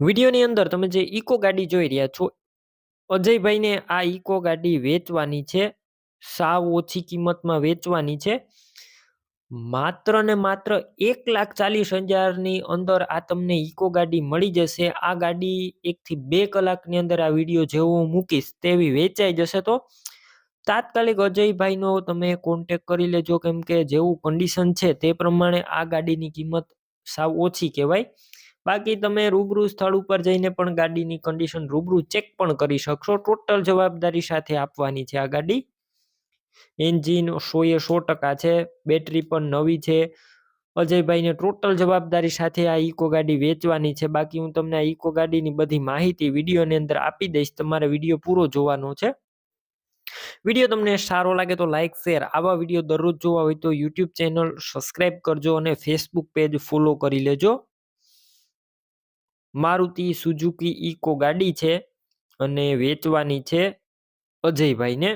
વિડીયોની અંદર તમે જે ઇકો ગાડી જોઈ રહ્યા છો, અજયભાઈને આ ઇકો ગાડી વેચવાની છે, સાવ ઓછી કિંમતમાં વેચવાની છે. માત્ર ને માત્ર એક લાખ ચાલીસ હજારની અંદર આ તમને ઇકો ગાડી મળી જશે. આ ગાડી એકથી બે કલાકની અંદર આ વીડિયો જેવો હું મૂકીશ તેવી વેચાઈ જશે તો. તાત્કાલિક અજયભાઈનો તમે કોન્ટેક કરી લેજો કેમ કે જેવું કન્ડિશન છે તે પ્રમાણે આ ગાડીની કિંમત સાવ ઓછી કહેવાય. બાકી તમે રૂબરૂ સ્થળ ઉપર જઈને પણ ગાડીની કન્ડિશન રૂબરૂ ચેક પણ કરી શકશો. ટોટલ જવાબદારી સાથે આપવાની છે આ ગાડી. એન્જિન સો એ સો ટકા છે બેટરી પણ નવી છે. અજયભાઈને ટોટલ જવાબદારી સાથે આ ઇકો ગાડી વેચવાની છે. બાકી હું તમને આ ઇકો ગાડીની બધી માહિતી વિડીયોની અંદર આપી દઈશ. તમારે વીડિયો પૂરો જોવાનો છે. વીડિયો તમને સારો લાગે તો લાઇક શેર આવા વીડિયો દરરોજ જોવા હોય તો યુટ્યુબ ચેનલ સબસ્ક્રાઈબ કરજો અને ફેસબુક પેજ ફોલો કરી લેજો. મારુતિ સુઝુકી ઇકો ગાડી છે અને વેચવાની છે અજયભાઈને.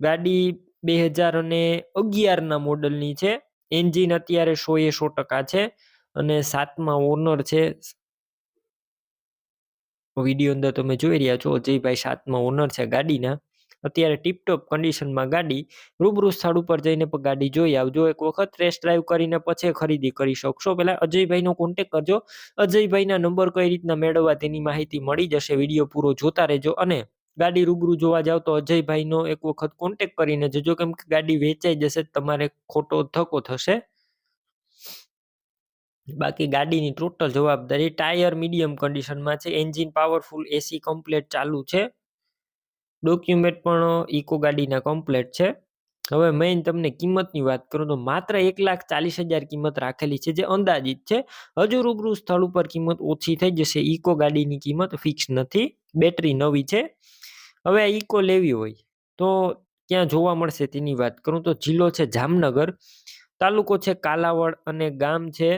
ગાડી બે હજાર અને અગિયારના મોડલની છે. એન્જિન અત્યારે સો એ સો ટકા છે અને સાતમા ઓનર છે. વીડિયો અંદર તમે જોઈ રહ્યા છો, અજયભાઈ સાતમા ઓનર છે ગાડીના. અત્યારે ટીપટોપ કન્ડિશનમાં ગાડી રૂબરૂ સ્થળ ઉપર જઈને પણ ગાડી જોઈ આવજો. એક વખત ટેસ્ટ ડ્રાઈવ કરીને પછી ખરીદી કરી શકશો. પહેલાં અજયભાઈનો કોન્ટેક કરજો. અજયભાઈના નંબર કઈ રીતના મેળવવા તેની માહિતી મળી જશે. વીડિયો પૂરો જોતા રહેજો અને ગાડી રૂબરૂ જોવા જાવ તો અજયભાઈનો એક વખત કોન્ટેક કરીને જજો. કેમ કે ગાડી વેચાઈ જશે તમારે ખોટો ધક્કો થશે. બાકી ગાડીની ટોટલ જવાબદારી ટાયર મીડિયમ કન્ડિશનમાં છે. એન્જિન પાવરફુલ એસી કમ્પ્લેટ ચાલુ છે. ડોક્યુમેન્ટ પણ ઇકો ગાડીના કમ્પ્લેટ છે. હવે મેઇન તમને કિંમતની વાત કરું તો માત્ર એક લાખ ચાલીસ હજાર કિંમત રાખેલી છે, જે અંદાજિત છે. હજુ રૂબરૂ સ્થળ ઉપર કિંમત ઓછી થઈ જશે, ઇકો ગાડીની કિંમત ફિક્સ નથી, બેટરી નવી છે. હવે આ ઇકો લેવી હોય તો ક્યાં જોવા મળશે તેની વાત કરું તો જિલ્લો છે જામનગર, તાલુકો છે કાલાવડ અને ગામ છે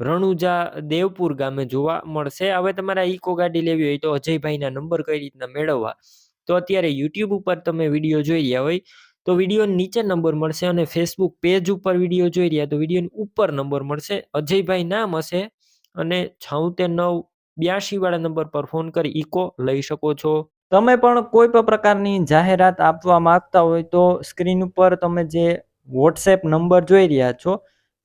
રણુજા દેવપુર ગામે જોવા મળશે. હવે તમારે ઇકો ગાડી લેવી હોય તો અજયભાઈના નંબર કઈ રીતના મેળવવા? તો અત્યારે યુટ્યુબ ઉપર તમે વીડિયો જોઈ રહ્યા હોય તો વીડિયો નીચે નંબર મળશે અને ફેસબુક પેજ ઉપર વીડિયો જોઈ રહ્યા તો વિડીયોની ઉપર નંબર મળશે. અજયભાઈ નામ હશે અને છોતેર નવ બ્યાસી વાળા નંબર પર ફોન કરી ઇકો લઈ શકો છો. તમે પણ કોઈ પણ પ્રકારની જાહેરાત આપવા માંગતા હોય તો સ્ક્રીન ઉપર તમે જે વોટ્સએપ નંબર જોઈ રહ્યા છો